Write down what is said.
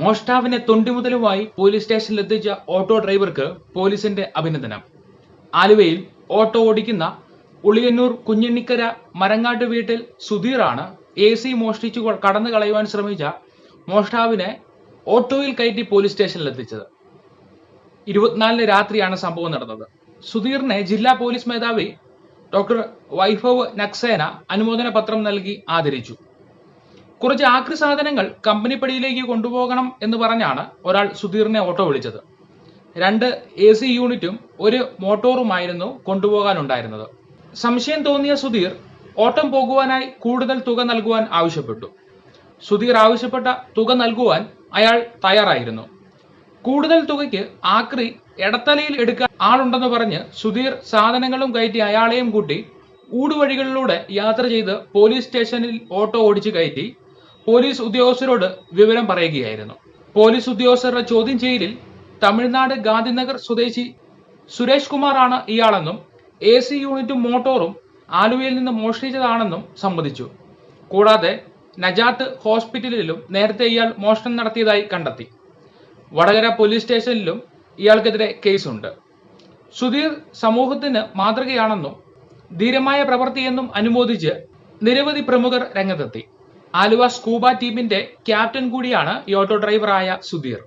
മോഷ്ടാവിനെ തൊണ്ടിമുതലുമായി police സ്റ്റേഷനിൽ എത്തിച്ച auto ഡ്രൈവർക്ക് പോലീസിന്റെ അഭിനന്ദനം. ആലുവയിൽ ഓട്ടോ ഓടിക്കുന്ന ഉളിയന്നൂർ കുഞ്ഞിണ്ണിക്കര മരങ്ങാട്ട് വീട്ടിൽ സുധീറാണ് എ സി മോഷ്ടിച്ചു കടന്നു കളയുവാൻ ശ്രമിച്ച മോഷ്ടാവിനെ ഓട്ടോയിൽ കയറ്റി പോലീസ് സ്റ്റേഷനിൽ എത്തിച്ചത് ഇരുപത്തിനാലിന് രാത്രിയാണ് സംഭവം നടന്നത്. സുധീറിനെ ജില്ലാ പോലീസ് മേധാവി ഡോക്ടർ വൈഭവ് നക്സേന അനുമോദന പത്രം നൽകി ആദരിച്ചു. കുറച്ച് ആക്രി സാധനങ്ങൾ കമ്പനിപ്പടിയിലേക്ക് കൊണ്ടുപോകണം എന്ന് പറഞ്ഞാണ് ഒരാൾ സുധീറിനെ ഓട്ടോ വിളിച്ചത്. രണ്ട് എ സി യൂണിറ്റും ഒരു മോട്ടോറുമായിരുന്നു കൊണ്ടുപോകാനുണ്ടായിരുന്നത്. സംശയം തോന്നിയ സുധീർ ഓട്ടം പോകുവാനായി കൂടുതൽ തുക നൽകുവാൻ ആവശ്യപ്പെട്ടു. സുധീർ ആവശ്യപ്പെട്ട തുക നൽകുവാൻ അയാൾ തയ്യാറായിരുന്നു. കൂടുതൽ തുകയ്ക്ക് ആക്രി എടത്തലയിൽ എടുക്കാൻ ആളുണ്ടെന്ന് പറഞ്ഞ് സുധീർ സാധനങ്ങളും കയറ്റി അയാളെയും കൂട്ടി ഊടുവഴികളിലൂടെ യാത്ര ചെയ്ത് പോലീസ് സ്റ്റേഷനിൽ ഓട്ടോ ഓടിച്ചു കയറ്റി പോലീസ് ഉദ്യോഗസ്ഥരോട് വിവരം പറയുകയായിരുന്നു. പോലീസ് ഉദ്യോഗസ്ഥരുടെ ചോദ്യം ചെയ്യലിൽ തമിഴ്നാട് ഗാന്ധിനഗർ സ്വദേശി സുരേഷ് കുമാറാണ് ഇയാളെന്നും എ സി യൂണിറ്റും മോട്ടോറും ആലുവയിൽ നിന്ന് മോഷ്ടിച്ചതാണെന്നും സമ്മതിച്ചു. കൂടാതെ നജാത്ത് ഹോസ്പിറ്റലിലും നേരത്തെ ഇയാൾ മോഷണം നടത്തിയതായി കണ്ടെത്തി. വടകര പോലീസ് സ്റ്റേഷനിലും ഇയാൾക്കെതിരെ കേസുണ്ട്. സുധീർ സമൂഹത്തിന് മാതൃകയാണെന്നും ധീരമായ പ്രവൃത്തിയെന്നും അനുമോദിച്ച് നിരവധി പ്രമുഖർ രംഗത്തെത്തി. ആലുവ സ്കൂബ ടീമിന്റെ ക്യാപ്റ്റൻ കൂടിയാണ് ഈ ഓട്ടോ ഡ്രൈവറായ സുധീർ.